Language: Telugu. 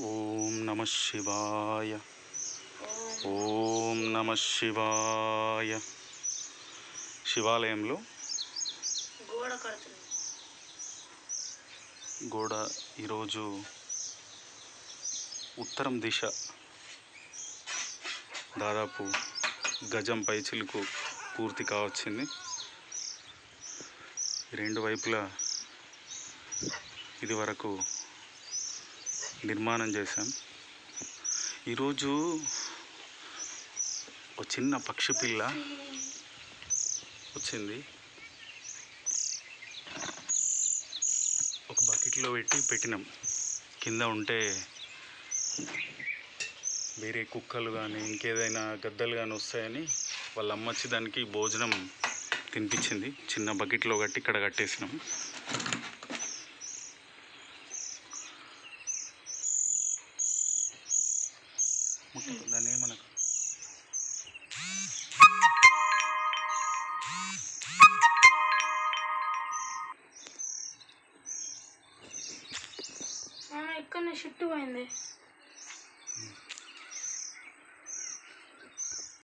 ఓం నమ శివాయ. ఓం నమ శివాయ. శివాలయంలో గోడ గోడ ఈరోజు ఉత్తరం దిశ. దాదాపు గజం పైచిలుకు పూర్తి కావచ్చింది. రెండు వైపులా ఇది వరకు నిర్మాణం చేశాం. ఈరోజు ఒక చిన్న పక్షి పిల్ల వచ్చింది. ఒక బకెట్లో పెట్టి పెట్టినాం. కింద ఉంటే వేరే కుక్కలు కానీ ఇంకేదైనా గద్దలు కానీ వస్తాయని వాళ్ళ అమ్మ వచ్చి దానికి భోజనం తినిపించింది. చిన్న బకెట్లో కట్టి ఇక్కడ కట్టేసినాం. ముట్టుకో, దాన్ని ఏమనకు ఇక్కడనే షిట్టు పోయింది.